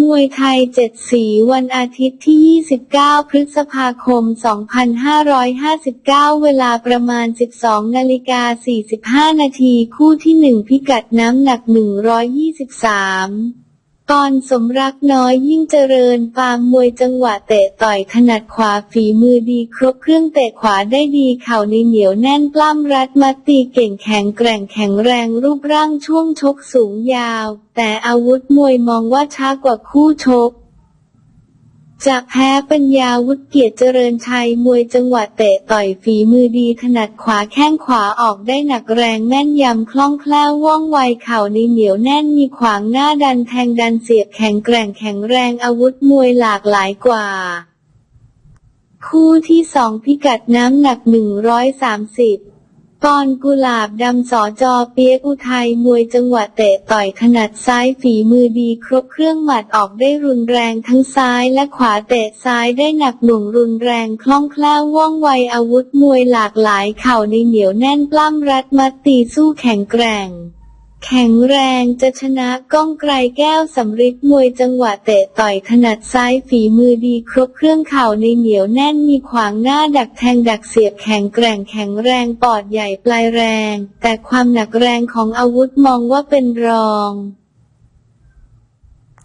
มวยไทยเจ็ดสีวันอาทิตย์ที่ 29 พฤษภาคม 2559 เวลาประมาณ 12 นาฬิกา 45 นาที คู่ที่ 1 พิกัดน้ำหนัก 123 กรสมรักน้อยยิ่งเจริญฟาร์มมวยจังหวะเตะต่อยถนัดขวาฝีมือดีครบเครื่องเตะขวาได้ดีเข่าในเหนียวแน่นปล้ำรัดมัดตีเก่งแข็งแกร่งแข็งแรงรูปร่างช่วงชกสูงยาว แต่อาวุธมวยมองว่าช้ากว่าคู่ชก จะแพ้ปัญญาวุฒิเกียรติเจริญชัยมวยจังหวะเตะต่อยฝีมือดีถนัดขวาแข้งขวาออกได้หนักแรงแม่นยำคล่องแคล่วว่องไวเข่าในเหนียวแน่นมีขวางหน้าดันแทงดันเสียบแข็งแกร่งแข็งแรงอาวุธมวยหลากหลายกว่า คู่ที่สองพิกัดน้ำหนัก 130 กรกุหลาบดำสอจอเปียกอุทัยมวยจังหวะเตะต่อยขนาดซ้ายฝีมือดีครบเครื่องหมัดออกได้รุนแรงทั้งซ้ายและขวาเตะซ้ายได้หนักหน่วงรุนแรงคล่องแคล่วว่องไวอาวุธมวยหลากหลายเข่าในเหนียวแน่นปล้ำรัดมัดตีสู้แข็งแกร่ง แข็งแรงจะชนะก้องไกลแก้วสำริดมวยจังหวะเตะต่อยถนัดซ้ายฝีมือดีครบเครื่องเข่าในเหนียวแน่นมีขวางหน้าดักแทงดักเสียบแข็งแกร่งแข็งแรงปอดใหญ่ปลายแรง แต่ความหนักแรงของอาวุธมองว่าเป็นรอง